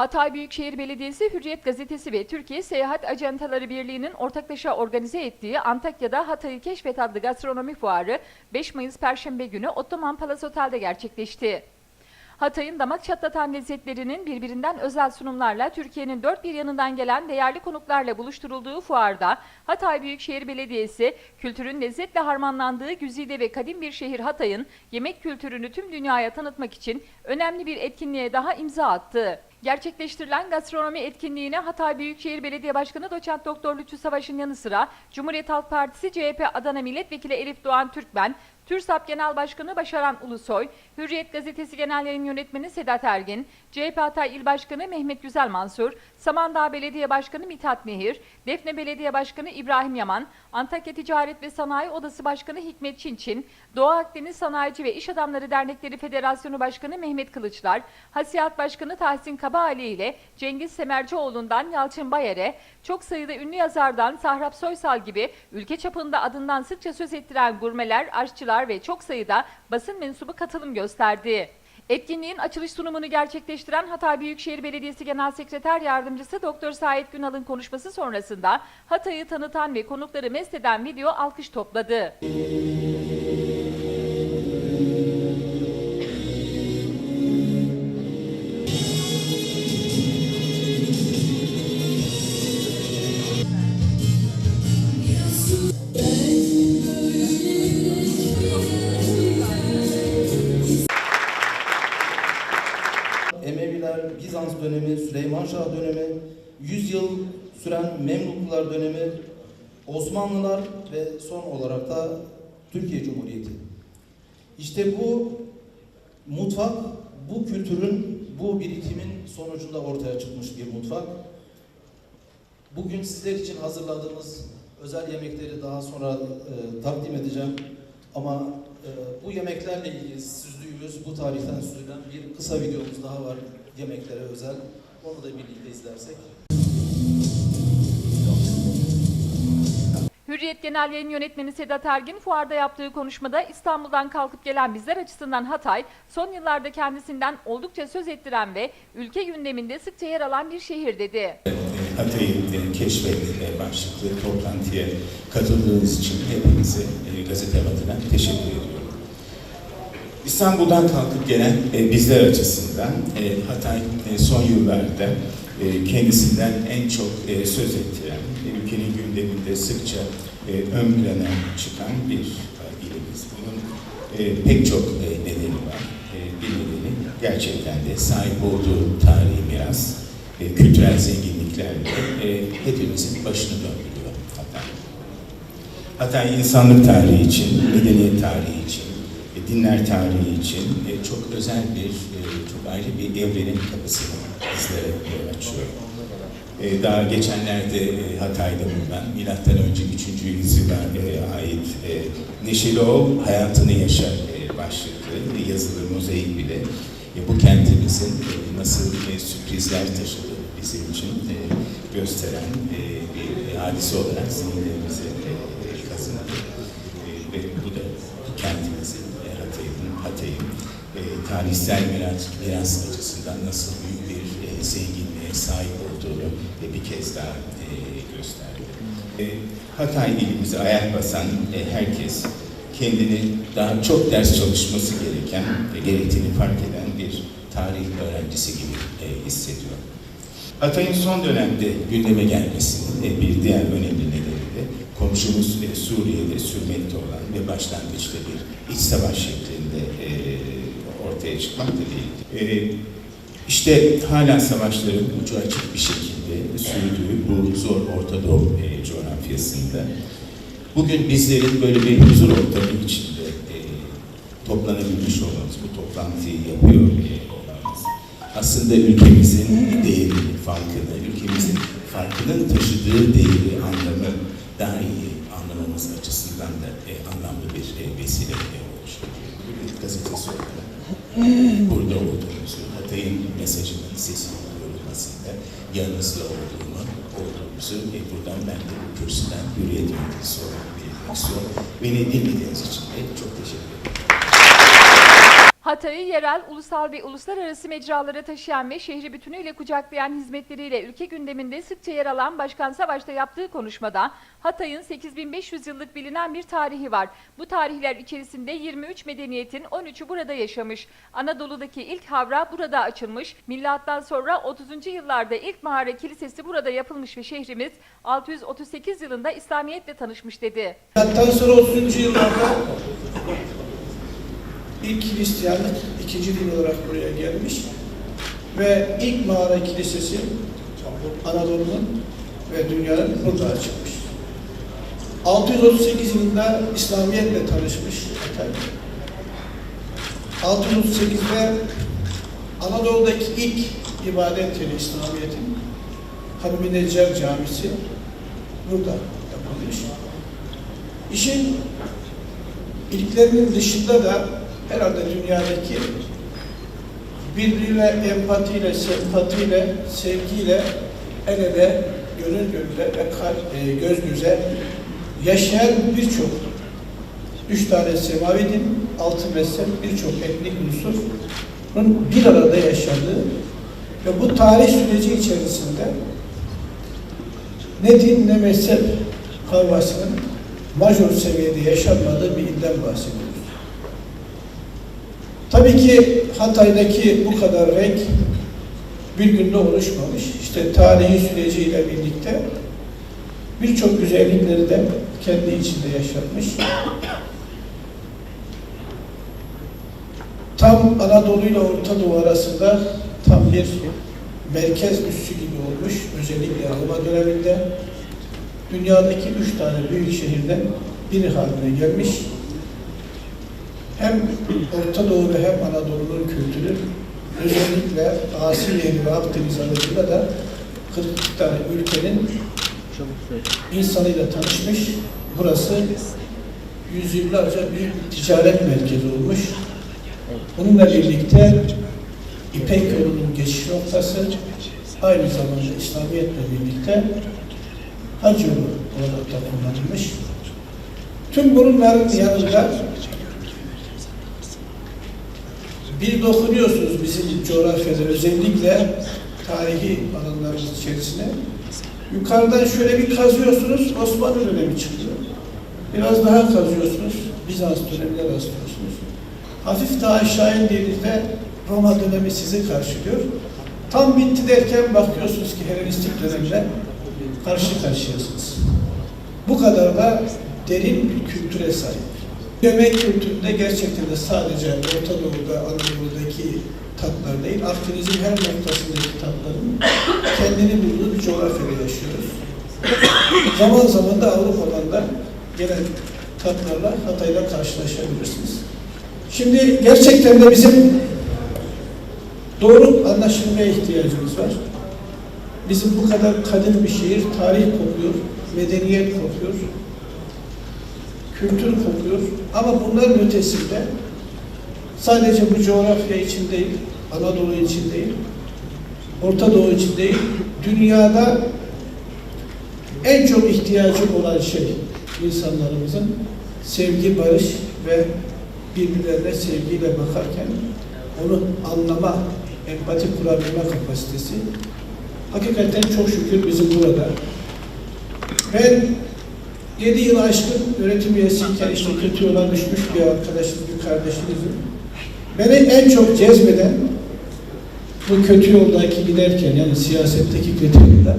Hatay Büyükşehir Belediyesi Hürriyet Gazetesi ve Türkiye Seyahat Ajantaları Birliği'nin ortaklaşa organize ettiği Antakya'da Hatay'ı Keşfet adlı gastronomi fuarı 5 Mayıs Perşembe günü Ottoman Palace Otel'de gerçekleşti. Hatay'ın damak çatlatan lezzetlerinin birbirinden özel sunumlarla Türkiye'nin dört bir yanından gelen değerli konuklarla buluşturulduğu fuarda Hatay Büyükşehir Belediyesi kültürün lezzetle harmanlandığı güzide ve kadim bir şehir Hatay'ın yemek kültürünü tüm dünyaya tanıtmak için önemli bir etkinliğe daha imza attı. Gerçekleştirilen gastronomi etkinliğine Hatay Büyükşehir Belediye Başkanı Doçent Doktor Lütfü Savaş'ın yanı sıra Cumhuriyet Halk Partisi CHP Adana Milletvekili Elif Doğan Türkmen, TÜRSAP Genel Başkanı Başaran Ulusoy, Hürriyet Gazetesi Genel Yayın Yönetmeni Sedat Ergin, CHP Hatay İl Başkanı Mehmet Güzel Mansur, Samandağ Belediye Başkanı Mithat Nehir, Defne Belediye Başkanı İbrahim Yaman, Antakya Ticaret ve Sanayi Odası Başkanı Hikmet Çinçin, Doğu Akdeniz Sanayici ve İş Adamları Dernekleri Federasyonu Başkanı Mehmet Kılıçlar, Hasiyat Başkanı Tahsin Kabaali ile Cengiz Semercioğlu'ndan Yalçın Bayer'e, çok sayıda ünlü yazardan Sahrap Soysal gibi ülke çapında adından sıkça söz ettiren gurmeler, aşçılar ve çok sayıda basın mensubu katılım gösterdi. Etkinliğin açılış sunumunu gerçekleştiren Hatay Büyükşehir Belediyesi Genel Sekreter Yardımcısı Doktor Sait Günal'ın konuşması sonrasında Hatay'ı tanıtan ve konukları mest eden video alkış topladı. Emeviler, Bizans dönemi, Süleyman Şah dönemi, 100 yıl süren Memluklular dönemi, Osmanlılar ve son olarak da Türkiye Cumhuriyeti. İşte bu mutfak, bu kültürün, bu biriktimin sonucunda ortaya çıkmış bir mutfak. Bugün sizler için hazırladığımız özel yemekleri daha sonra e, takdim edeceğim. Ama e, bu yemeklerle ilgili süzdüğümüz, bu tarihten süzülen bir kısa videomuz daha var yemeklere özel. Onu da birlikte izlersek. Hürriyet Genel Yayın Yönetmeni Sedat Ergin fuarda yaptığı konuşmada İstanbul'dan kalkıp gelen bizler açısından Hatay, son yıllarda kendisinden oldukça söz ettiren ve ülke gündeminde sıkça yer alan bir şehir dedi. Hatay'ı e, keşfet e, başlıklı toplantıya katıldığınız için hepinize e, gazetem adına teşekkür ediyorum. İstanbul'dan kalkıp gelen e, bizler açısından e, Hatay e, son yıllarda e, kendisinden en çok e, söz ettiren, e, ülkenin gündeminde sıkça e, ön plana çıkan bir e, ilimiz. Bunun e, pek çok e, nedeni var. E, bir nedeni gerçekten de sahip olduğu tarihi miras, e, kültürel zenginliklerle e, hepimizin başını döndürüyor Hatay. Hatay insanlık tarihi için, medeniyet tarihi için, dinler tarihi için e, çok özel bir, e, çok ayrı bir evrenin kapısını bizlere e, açıyor. E, Daha geçenlerde e, Hatay'da bulunan milattan önce 3. yüzyıla e, ait e, Neşeli Ol Hayatını Yaşa e, başlıklı yazılı mozaik bile e, bu kentimizin e, nasıl e, sürprizler taşıdığını bizim için e, gösteren e, bir hadise olarak zihinlerimize e, kazındı. E, ve bu e, tarihsel miras, miras açısından nasıl büyük bir e, zenginliğe sahip olduğunu e, bir kez daha e, gösterdi. E, Hatay ilimize ayak basan e, herkes kendini daha çok ders çalışması gereken ve gerektiğini fark eden bir tarih öğrencisi gibi e, hissediyor. Hatay'ın son dönemde gündeme gelmesinin e, bir diğer önemli nedeni de komşumuz e, Suriye'de sürmekte olan ve başlangıçta bir iç savaş şeklinde e, ortaya çıkmakta değil. E, işte hala savaşların ucu açık bir şekilde sürdüğü bu zor Orta Doğu e, coğrafyasında bugün bizlerin böyle bir huzur ortamı içinde e, toplanabilmiş olmamız, bu toplantıyı yapıyor e, olmamız aslında ülkemizin değerini, farkını, ülkemizin farkının taşıdığı değeri, anlamı daha iyi anlamamız açısından da e, anlamlı bir e, vesile e. Bir gazetesi olarak burada olduğumuzu, Hatay'ın mesajının sesinin duyurulmasında yanınızda olduğumu, olduğumuzu e, buradan ben de bu kürsüden hürriyet yöneticisi olarak belirtmek. Beni dinlediğiniz için de çok teşekkür ederim. Hatay Hatay'ı yerel, ulusal ve uluslararası mecralara taşıyan ve şehri bütünüyle kucaklayan hizmetleriyle ülke gündeminde sıkça yer alan Başkan Savaş'ta yaptığı konuşmada Hatay'ın 8500 yıllık bilinen bir tarihi var. Bu tarihler içerisinde 23 medeniyetin 13'ü burada yaşamış. Anadolu'daki ilk havra burada açılmış. Milattan sonra 30. yıllarda ilk mağara kilisesi burada yapılmış ve şehrimiz 638 yılında İslamiyetle tanışmış dedi. Milattan sonra 30. yıllarda ilk Hristiyanlık ikinci din olarak buraya gelmiş ve ilk mağara kilisesi Anadolu'nun ve dünyanın burada açılmış. 638 yılında İslamiyetle tanışmış Hatay. 638'de Anadolu'daki ilk ibadet yeri İslamiyet'in Hanım-ı Neccar Camisi burada yapılmış. İşin ilklerinin dışında da herhalde dünyadaki birbiriyle empatiyle, sempatiyle, sevgiyle el ele, gönül gönüle ve kalp, e, göz göze yaşayan birçok üç tane semavi din, altı mezhep, birçok etnik unsurun bir arada yaşadığı ve bu tarih süreci içerisinde ne din ne mezhep kavgasının majör seviyede yaşanmadığı bir ilden bahsediyoruz. Tabii ki Hatay'daki bu kadar renk bir günde oluşmamış. İşte tarihi süreciyle birlikte birçok güzellikleri de kendi içinde yaşatmış. Tam Anadolu ile Orta Doğu arasında tam bir merkez üssü gibi olmuş. Özellikle Roma döneminde dünyadaki üç tane büyük şehirden biri haline gelmiş. Hem Orta Doğu ve hem Anadolu'nun kültürü özellikle Asi Nehri ve Akdeniz arasında da 42 tane ülkenin insanıyla tanışmış. Burası yüzyıllarca bir ticaret merkezi olmuş. Bununla birlikte İpek yolunun geçiş noktası aynı zamanda İslamiyetle birlikte hac yolu olarak da kullanılmış. Tüm bunların yanında bir dokunuyorsunuz bizim coğrafyada özellikle tarihi alanlarımız içerisine. Yukarıdan şöyle bir kazıyorsunuz, Osmanlı dönemi çıkıyor. Biraz daha kazıyorsunuz, Bizans dönemine rastlıyorsunuz. Hafif daha aşağı indiğinizde Roma dönemi sizi karşılıyor. Tam bitti derken bakıyorsunuz ki Helenistik dönemle karşı karşıyasınız. Bu kadar da derin bir kültüre sahip. Yemek kültüründe gerçekten de sadece Orta Doğu'da, Anadolu'daki tatlar değil, Akdeniz'in her noktasındaki tatların kendini bulduğu bir coğrafyada yaşıyoruz. zaman zaman da Avrupa'dan da gelen tatlarla Hatay'la karşılaşabilirsiniz. Şimdi gerçekten de bizim doğru anlaşılmaya ihtiyacımız var. Bizim bu kadar kadim bir şehir, tarih kokuyor, medeniyet kokuyor, kültür kokuyor. Ama bunların ötesinde sadece bu coğrafya için değil, Anadolu için değil, Orta Doğu için değil, dünyada en çok ihtiyacı olan şey insanlarımızın sevgi, barış ve birbirlerine sevgiyle bakarken onu anlama, empati kurabilme kapasitesi hakikaten çok şükür bizim burada. Ben 7 yıl aşkın öğretim üyesiyken işte kötü yola düşmüş bir arkadaşım, bir kardeşimizim. Beni en çok cezbeden bu kötü yoldaki giderken yani siyasetteki kötü yolda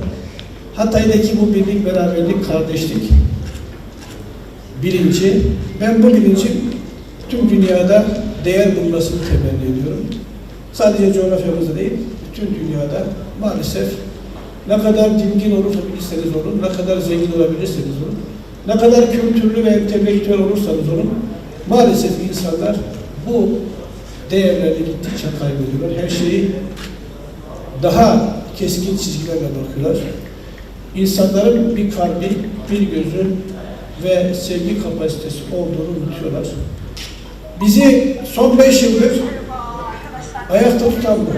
Hatay'daki bu birlik, beraberlik, kardeşlik bilinci, ben bu bilincin tüm dünyada değer bulmasını temenni ediyorum. Sadece coğrafyamızda değil, bütün dünyada maalesef ne kadar dingin olursanız olun, ne kadar zengin olabilirseniz olun, ne kadar kültürlü ve entelektüel olursanız olun, maalesef insanlar bu değerleri gittikçe kaybediyorlar. Her şeyi daha keskin çizgilerle bakıyorlar. İnsanların bir kalbi, bir gözü ve sevgi kapasitesi olduğunu unutuyorlar. Bizi son beş yıldır ayakta tutan bu.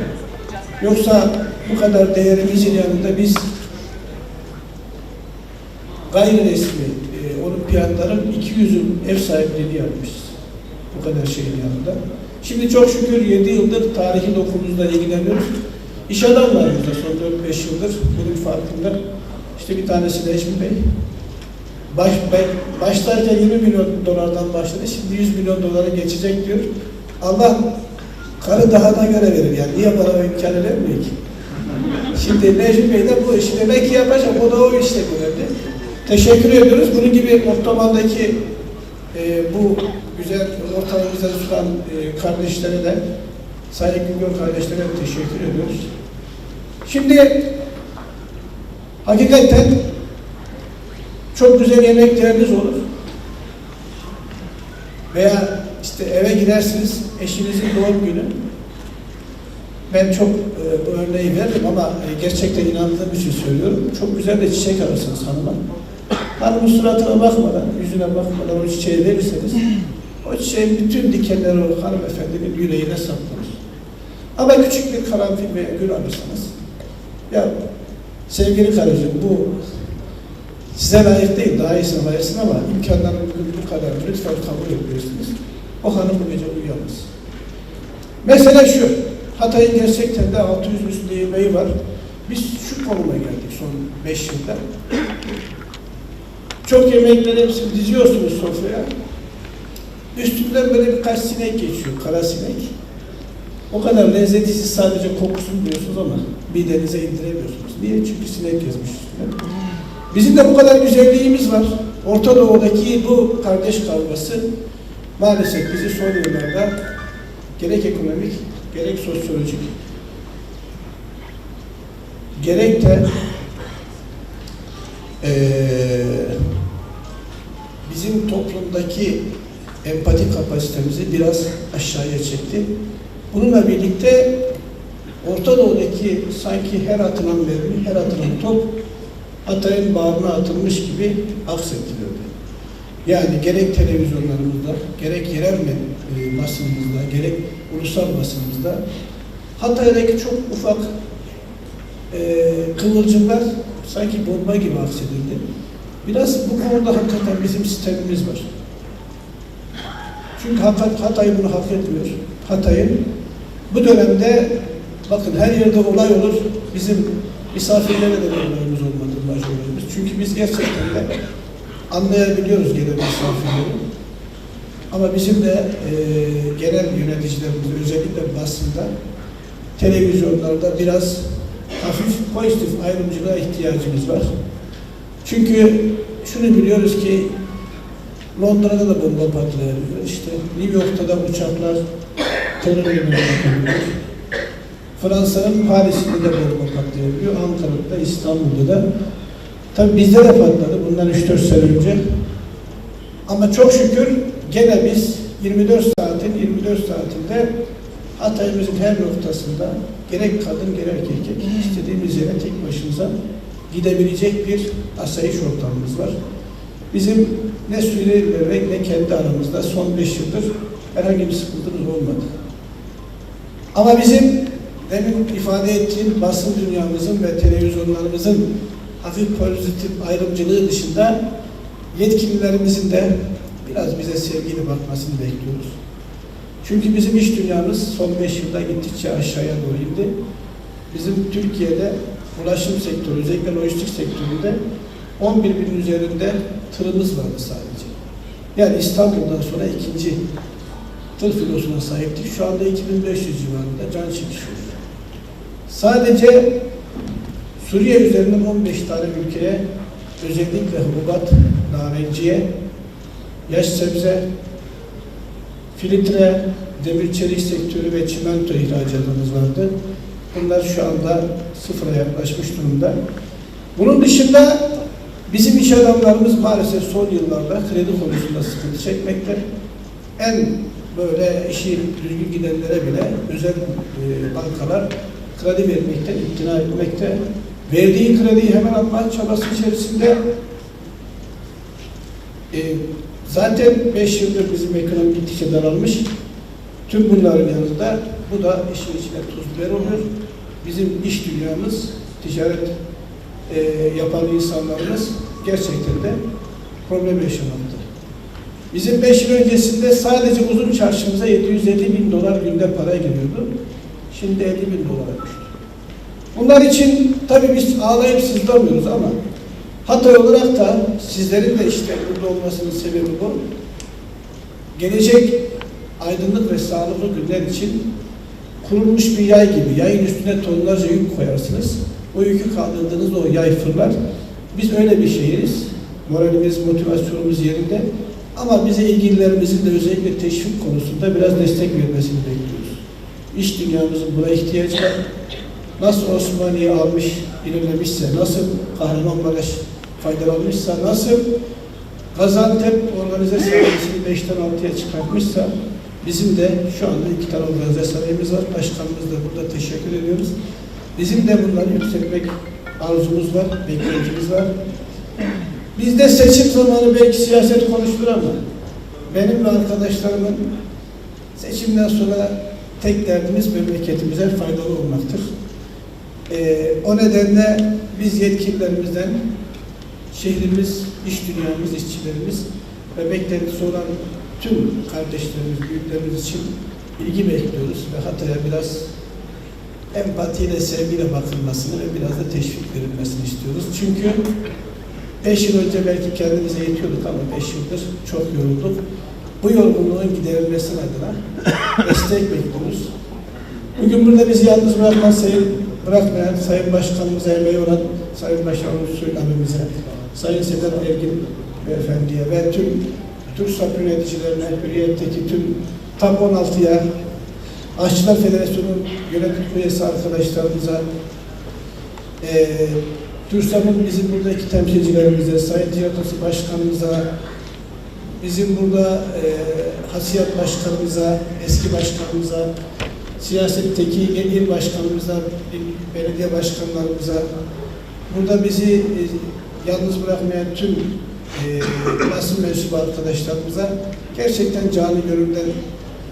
Yoksa bu kadar değerimizin yanında biz gayri resmi olimpiyatların 200'ün ev sahipliğini yapmışız. Bu kadar şeyin yanında. Şimdi çok şükür 7 yıldır tarihi dokumuzla ilgileniyoruz. İş adamlarımız da son 4-5 yıldır bunun farkında. İşte bir tanesi Necmi Bey. Baş, be- başlarken 20 milyon dolardan başladı. Şimdi 100 milyon dolara geçecek diyor. Allah karı daha da göre verir. Yani niye bana o vermiyor ki? Şimdi Necmi Bey de bu işi demek ki yapacak. O da o işle görevli. Teşekkür ediyoruz. Bunun gibi Ottoman'daki e, bu güzel ortamımıza sunan e, kardeşlere de Sayın Güngör kardeşlere de teşekkür ediyoruz. Şimdi hakikaten çok güzel yemekleriniz olur. Veya işte eve gidersiniz eşinizin doğum günü. Ben çok e, bu örneği veririm ama e, gerçekten inandığım için söylüyorum. Çok güzel de çiçek alırsınız hanıma. Hanımın suratına bakmadan, yüzüne bakmadan o çiçeği verirseniz o çiçeğin bütün dikenleri o hanımefendinin yüreğine saplanır. Ama küçük bir karanfil veya gül alırsanız ya sevgili karıcığım bu size layık değil, daha iyisine layıksın ama imkanların bu kadar lütfen kabul ediyorsunuz. O hanım bu gece uyuyamaz. Mesele şu, Hatay'ın gerçekten de 600 üstünde yemeği var. Biz şu konuma geldik son 5 yılda. Çok yemekleri hepsini diziyorsunuz sofraya. Üstünden böyle birkaç sinek geçiyor, kara sinek. O kadar lezzeti sadece kokusunu duyuyorsunuz ama midenize indiremiyorsunuz. Niye? Çünkü sinek gezmiş üstüne. Bizim de bu kadar güzelliğimiz var. Orta Doğu'daki bu kardeş kavgası maalesef bizi son yıllarda gerek ekonomik, gerek sosyolojik, gerek de eee, bizim toplumdaki empati kapasitemizi biraz aşağıya çekti. Bununla birlikte Orta Doğu'daki sanki her atılan mermi, her atılan top Hatay'ın bağrına atılmış gibi aksettirildi. Yani gerek televizyonlarımızda, gerek yerel e, basınımızda, gerek ulusal basınımızda Hatay'daki çok ufak e, kıvılcımlar sanki bomba gibi aksedildi. Biraz bu konuda hakikaten bizim sistemimiz var. Çünkü Hatay, Hatay bunu hak etmiyor. Hatay'ın bu dönemde bakın her yerde olay olur. Bizim misafirlere de olayımız olmadı majörlerimiz. Çünkü biz gerçekten de anlayabiliyoruz gelen misafirleri. Ama bizim de e, genel yöneticilerimiz özellikle basında televizyonlarda biraz hafif pozitif ayrımcılığa ihtiyacımız var. Çünkü şunu biliyoruz ki Londra'da da bomba patlayabiliyor. İşte New York'ta da uçaklar terör yapabiliyor. Fransa'nın Paris'inde de bomba patlayabiliyor. Ankara'da, İstanbul'da da. Tabii bizde de patladı bundan 3-4 sene önce. Ama çok şükür gene biz 24 saatin 24 saatinde Hatay'ımızın her noktasında gerek kadın gerek erkek istediğimiz yere tek başımıza gidebilecek bir asayiş ortamımız var. Bizim ne Suriyelilerle ne kendi aramızda son 5 yıldır herhangi bir sıkıntımız olmadı. Ama bizim demin ifade ettiğim basın dünyamızın ve televizyonlarımızın hafif pozitif ayrımcılığı dışında yetkililerimizin de biraz bize sevgili bakmasını bekliyoruz. Çünkü bizim iş dünyamız son 5 yılda gittikçe aşağıya doğru indi. Bizim Türkiye'de ulaşım sektörü, özellikle lojistik sektöründe 11 bin üzerinde tırımız vardı sadece. Yani İstanbul'dan sonra ikinci tır filosuna sahiptik. Şu anda 2500 civarında can çekişiyoruz. Sadece Suriye üzerinden 15 tane ülkeye özellikle hububat, narenciye, yaş sebze, filtre, demir çelik sektörü ve çimento ihracatımız vardı. Bunlar şu anda sıfıra yaklaşmış durumda. Bunun dışında bizim iş adamlarımız maalesef son yıllarda kredi konusunda sıkıntı çekmekte. En böyle işi düzgün gidenlere bile özel e, bankalar kredi vermekten imtina etmekte. Verdiği krediyi hemen alma çabası içerisinde e, zaten 5 yıldır bizim ekonomi gittikçe daralmış. Tüm bunların yanında bu da işin içine tuz biber oluyor. Bizim iş dünyamız, ticaret e, yapan insanlarımız gerçekten de problem yaşamakta. Bizim 5 yıl öncesinde sadece uzun çarşımıza 750 bin dolar günde para giriyordu. Şimdi 50 bin dolara düştü. Bunlar için tabii biz ağlayıp sızlamıyoruz ama Hatay olarak da sizlerin de işte burada olmasının sebebi bu. Gelecek aydınlık ve sağlıklı günler için kurulmuş bir yay gibi yayın üstüne tonlarca yük koyarsınız. O yükü kaldırdığınız o yay fırlar. Biz öyle bir şehiriz. Moralimiz, motivasyonumuz yerinde. Ama bize ilgililerimizin de özellikle teşvik konusunda biraz destek vermesini bekliyoruz. İş dünyamızın buna ihtiyacı var. Nasıl Osmaniye almış, ilerlemişse, nasıl Kahramanmaraş faydalanmışsa, nasıl Gaziantep organize sanayisini 5'ten 6'ya çıkartmışsa bizim de şu anda iki tane organize sanayimiz var. Başkanımız da burada teşekkür ediyoruz. Bizim de bunları yükseltmek arzumuz var, beklentimiz var. Bizde seçim zamanı belki siyaset konuşulur ama benim ve arkadaşlarımın seçimden sonra tek derdimiz memleketimize faydalı olmaktır. Ee, o nedenle biz yetkililerimizden şehrimiz, iş dünyamız, işçilerimiz ve beklentisi olan tüm kardeşlerimiz, büyüklerimiz için ilgi bekliyoruz ve Hatay'a biraz empatiyle, sevgiyle bakılmasını ve biraz da teşvik verilmesini istiyoruz. Çünkü beş yıl önce belki kendimize yetiyorduk ama beş yıldır çok yorulduk. Bu yorgunluğun giderilmesi adına destek bekliyoruz. Bugün burada bizi yalnız bırakmayan sayın, bırakmayan Sayın Başkanımıza emeği olan Sayın Başkanımız Suyun abimize, Sayın Sedat Ergin Beyefendiye ve tüm TÜRSAP yöneticilerine, Hürriyet'teki tüm TAP 16'ya, Aşçılar Federasyonu yönetim üyesi arkadaşlarımıza, eee TÜRSAP'ın bizim buradaki temsilcilerimize, Sayın Tiyatrosu Başkanımıza, bizim burada eee Hasiyat Başkanımıza, eski başkanımıza, siyasetteki il başkanımıza, belediye başkanlarımıza, burada bizi e, yalnız bırakmayan tüm e, basın mensubu arkadaşlarımıza gerçekten canı gönülden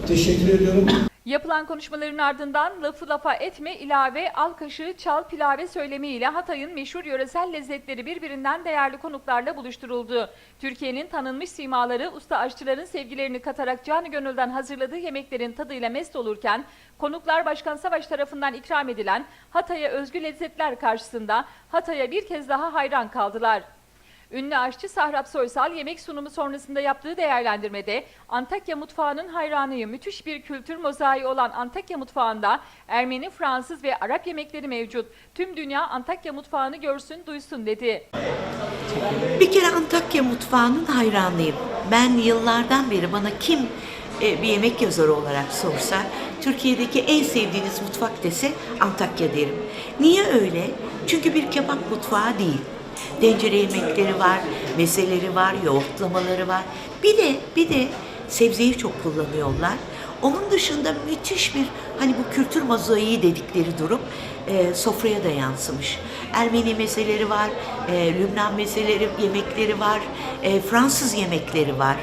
teşekkür ediyorum. Yapılan konuşmaların ardından lafı lafa etme ilave al kaşığı çal pilave söylemiyle Hatay'ın meşhur yöresel lezzetleri birbirinden değerli konuklarla buluşturuldu. Türkiye'nin tanınmış simaları usta aşçıların sevgilerini katarak canı gönülden hazırladığı yemeklerin tadıyla mest olurken konuklar Başkan Savaş tarafından ikram edilen Hatay'a özgü lezzetler karşısında Hatay'a bir kez daha hayran kaldılar. Ünlü aşçı Sahrap Soysal yemek sunumu sonrasında yaptığı değerlendirmede Antakya mutfağının hayranıyım. Müthiş bir kültür mozaiği olan Antakya mutfağında Ermeni, Fransız ve Arap yemekleri mevcut. Tüm dünya Antakya mutfağını görsün, duysun dedi. Bir kere Antakya mutfağının hayranıyım. Ben yıllardan beri bana kim e, bir yemek yazarı olarak sorsa Türkiye'deki en sevdiğiniz mutfak dese Antakya derim. Niye öyle? Çünkü bir kebap mutfağı değil. Tencere yemekleri var, mezeleri var, yoğurtlamaları var. Bir de bir de sebzeyi çok kullanıyorlar. Onun dışında müthiş bir hani bu kültür mozaiği dedikleri durum e, sofraya da yansımış. Ermeni mezeleri var, e, Lübnan mezeleri, yemekleri var, e, Fransız yemekleri var,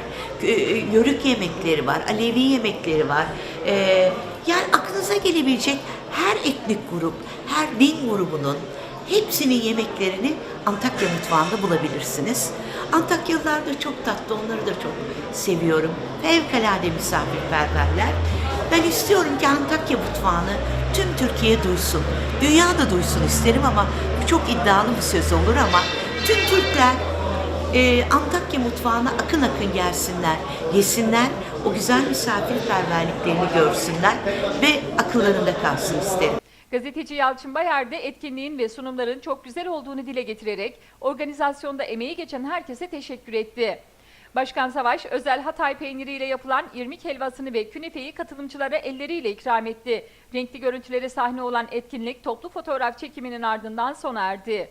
e, yörük yemekleri var, Alevi yemekleri var. E, yani aklınıza gelebilecek her etnik grup, her din grubunun hepsinin yemeklerini Antakya mutfağında bulabilirsiniz. Antakyalılar da çok tatlı, onları da çok seviyorum. Fevkalade misafirperverler. Ben istiyorum ki Antakya mutfağını tüm Türkiye duysun. Dünya da duysun isterim ama bu çok iddialı bir söz olur ama tüm Türkler e, Antakya mutfağına akın akın gelsinler, yesinler, o güzel misafirperverliklerini görsünler ve akıllarında kalsın isterim. Gazeteci Yalçın Bayar da etkinliğin ve sunumların çok güzel olduğunu dile getirerek organizasyonda emeği geçen herkese teşekkür etti. Başkan Savaş, özel Hatay peyniriyle yapılan irmik helvasını ve künefeyi katılımcılara elleriyle ikram etti. Renkli görüntülere sahne olan etkinlik toplu fotoğraf çekiminin ardından sona erdi.